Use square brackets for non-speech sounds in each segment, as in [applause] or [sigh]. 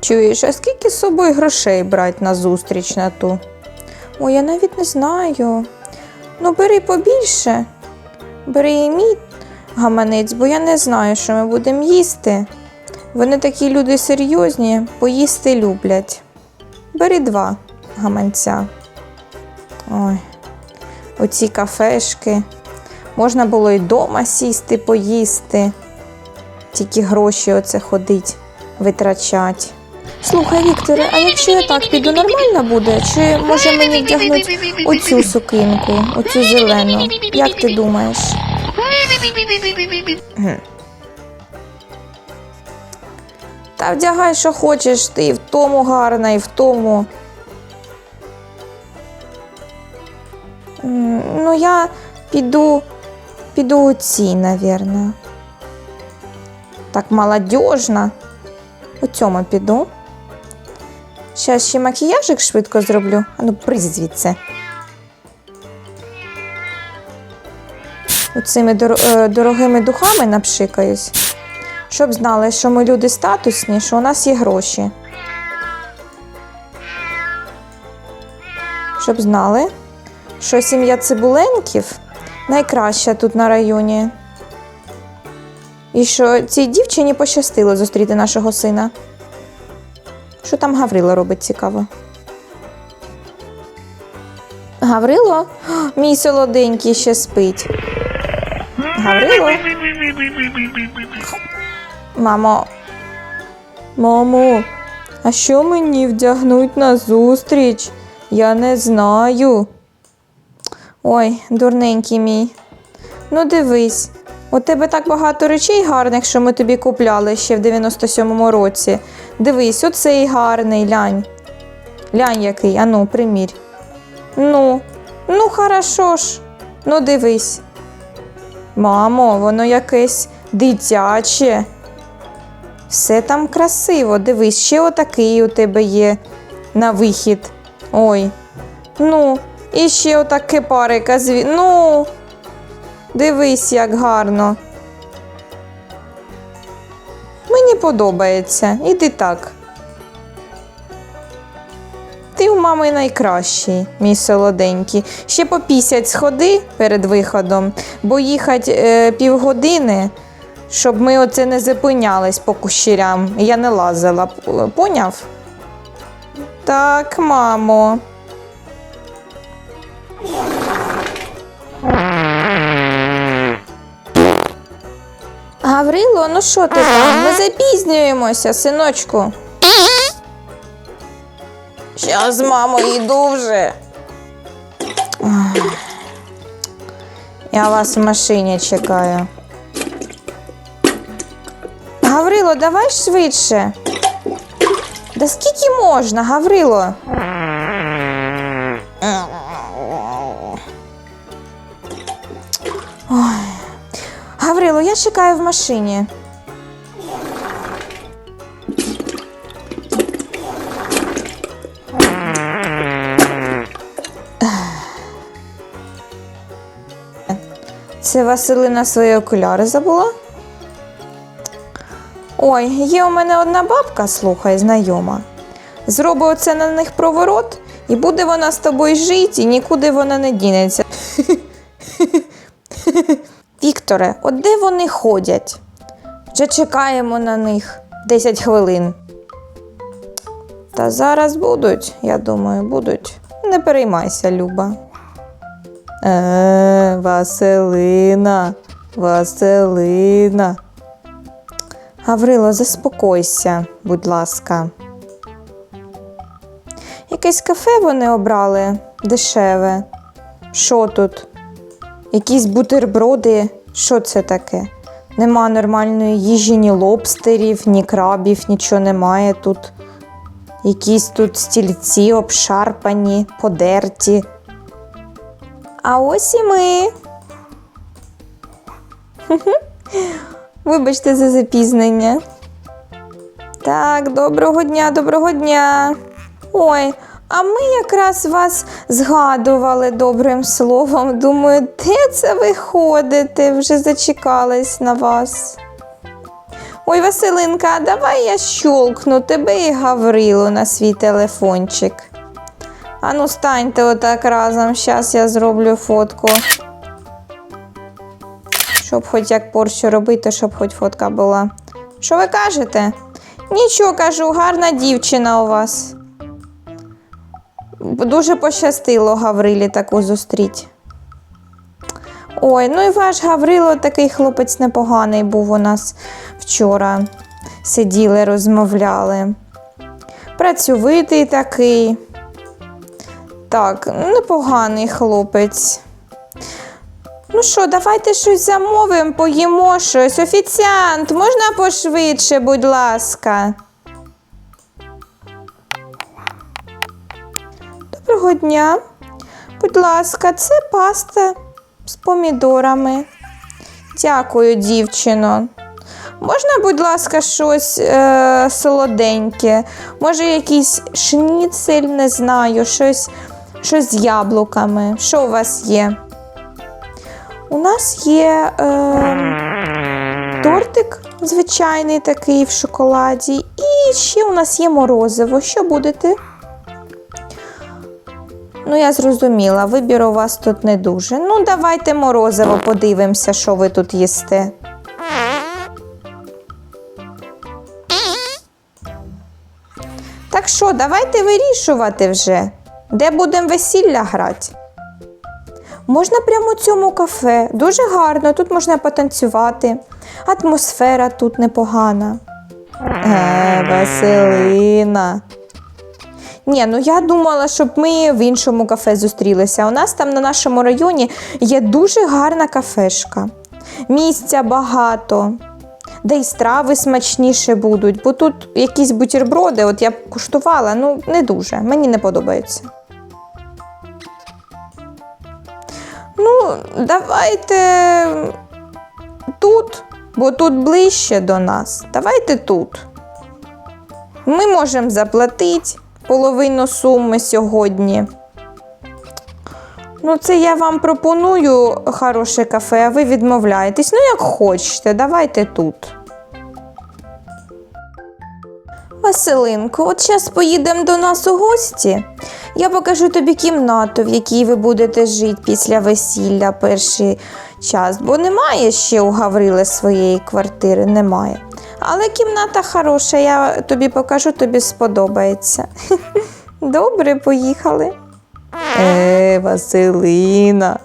Чуєш, а скільки з собою грошей брати на зустріч на ту? Ой, я навіть не знаю. Ну, бери побільше. Бери і мій гаманець, бо я не знаю, що ми будемо їсти. Вони такі люди серйозні, поїсти люблять. Бери два гаманця. Ой, оці кафешки. Можна було й дома сісти, поїсти. Тільки гроші оце ходить, витрачать. Слухай, Вікторе, а якщо я так піду, нормально буде? Чи може мені вдягнути оцю сукинку, оцю зелену? Як ти думаєш? Та вдягай, що хочеш, ти і в тому гарна, і в тому. Ну, я піду, піду у цій, навірно. Так молодіжна. У цьому піду. Щас ще макіяжик швидко зроблю. А ну, призь звідси. Оцими е, дорогими духами напшикаюсь. Щоб знали, що ми люди статусні, що у нас є гроші. Щоб знали, що сім'я цибуленків найкраща тут на районі. І що цій дівчині пощастило зустріти нашого сина. Що там Гаврило робить цікаво? Гаврило? [gasps] Мій солоденький ще спить. Гаврило? Мамо. Мамо, а що мені вдягнуть на зустріч? Я не знаю. Ой, дурненький мій. Ну дивись, у тебе так багато речей гарних, що ми тобі купляли ще в 97-му році. Дивись, оцей гарний лянь. Лянь який, ану, примірь. Ну, ну хорошо ж. Ну дивись. Мамо, воно якесь дитяче. Все там красиво. Дивись, ще отакий у тебе є на вихід. Ой. Ну, і ще отаке парика зві. Ну. Дивись, як гарно. Мені подобається. Іди так. Ти у мами найкращий, мій солоденький. Ще по пісять сходи перед виходом, бо їхати е, півгодини, щоб ми оце не зупинялись по кущерям. Я не лазила. Поняв? Так, мамо. Гаврило, ну що ти там? Ми запізнюємося, синочку. Щас, мамо, йду вже. Я вас в машині чекаю. Гаврило, давай швидше. Да скільки можна, Гаврило? Чекаю в машині. Це Василина свої окуляри забула? Ой, є у мене одна бабка, слухай, знайома. Зроби оце на них проворот, і буде вона з тобою жити, і нікуди вона не дінеться. [laughs] Вікторе, от де вони ходять? Вже чекаємо на них 10 хвилин. Та зараз будуть, я думаю, будуть. Не переймайся, Люба. Е, Василина, Василина. Гаврило, заспокойся, будь ласка. Якесь кафе вони обрали дешеве. Що тут? Якісь бутерброди. Що це таке? Нема нормальної їжі, ні лобстерів, ні крабів, нічого немає тут. Якісь тут стільці обшарпані, подерті. А ось і ми. [laughs] Вибачте за запізнення. Так, доброго дня, доброго дня. Ой, А ми якраз вас згадували добрим словом. Думаю, де це ви ходите? Вже зачекались на вас. Ой, Василинка, а давай я щолкну тебе і Гаврилу на свій телефончик. Ану, станьте отак разом. Щас я зроблю фотку. Щоб хоч як порчу робити, щоб хоч фотка була. Що ви кажете? Нічого кажу, гарна дівчина у вас. Дуже пощастило Гаврилі таку зустріть. Ой, ну і ваш Гаврило такий хлопець непоганий був у нас вчора. Сиділи, розмовляли. Працьовитий такий. Так, непоганий хлопець. Ну що, давайте щось замовимо, поїмо щось. Офіціант, можна пошвидше, будь ласка. Доброго дня. Будь ласка, це паста з помідорами. Дякую, дівчино. Можна, будь ласка, щось е, солоденьке? Може, якийсь шніцель, не знаю, щось, щось з яблуками. Що у вас є? У нас є е, тортик звичайний такий в шоколаді. І ще у нас є морозиво. Що будете? Ну, я зрозуміла, вибір у вас тут не дуже. Ну, давайте морозиво подивимося, що ви тут їсте. Так що, давайте вирішувати вже, де будемо весілля грати. Можна прямо у цьому кафе. Дуже гарно, тут можна потанцювати. Атмосфера тут непогана. Е, Василина. Ні, ну я думала, щоб ми в іншому кафе зустрілися. У нас там на нашому районі є дуже гарна кафешка. Місця багато, де й страви смачніше будуть, бо тут якісь бутерброди, от я б куштувала, ну не дуже, мені не подобається. Ну, давайте тут, бо тут ближче до нас. Давайте тут. Ми можемо заплатити половину суми сьогодні. Ну, це я вам пропоную хороше кафе, а ви відмовляєтесь. Ну, як хочете, давайте тут. Василинко, от зараз поїдемо до нас у гості. Я покажу тобі кімнату, в якій ви будете жити після весілля перший час, бо немає ще у Гаврили своєї квартири, немає. Але кімната хороша, я тобі покажу, тобі сподобається. [laughs] Добре, поїхали. Е, Василина.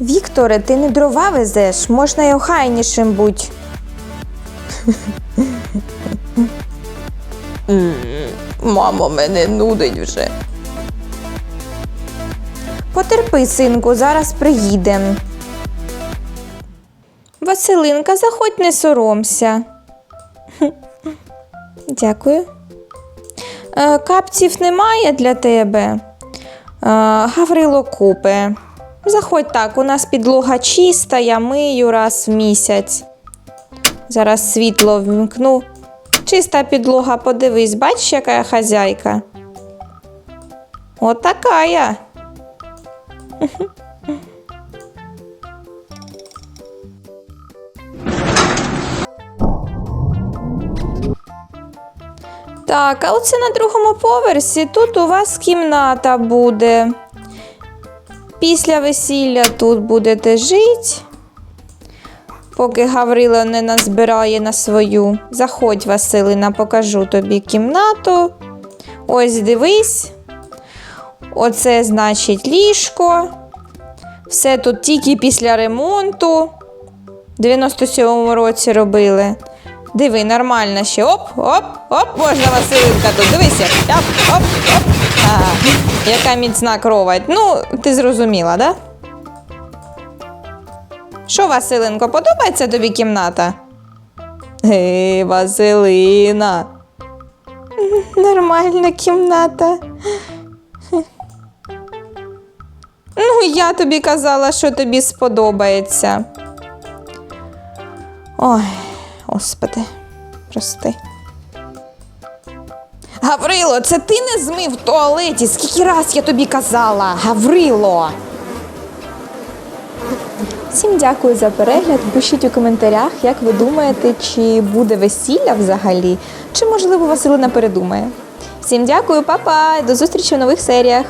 Вікторе, ти не дрова везеш, можна й охайнішим будь. [laughs] Мамо, мене нудить вже. Потерпи, синку, зараз приїдем. Василинка, заходь, не соромся. [laughs] Дякую. Е, капців немає для тебе. Е, Гаврило купе. Заходь так, у нас підлога чиста, я мию раз в місяць. Зараз світло вмкну. Чиста підлога, подивись, бачиш, яка я хазяйка. От я. [laughs] Так, а оце на другому поверсі. Тут у вас кімната буде. Після весілля тут будете жити. Поки Гаврило не назбирає на свою. Заходь, Василина, покажу тобі кімнату. Ось дивись. Оце значить ліжко. Все тут тільки після ремонту. В 97-му році робили. Диви, нормально ще. Оп, оп, оп, можна Василинка тут. Дивися. Оп, оп, оп. Ага. Яка міцна кровать. Ну, ти зрозуміла, да? Що, Василинко, подобається тобі кімната? Гей, Василина. Нормальна кімната. Ну, я тобі казала, що тобі сподобається. Ой, господи. Прости. Гаврило, це ти не змив в туалеті? Скільки раз я тобі казала? Гаврило! Всім дякую за перегляд. Пишіть у коментарях, як ви думаєте, чи буде весілля взагалі, чи можливо Василина передумає. Всім дякую, па-па! До зустрічі в нових серіях.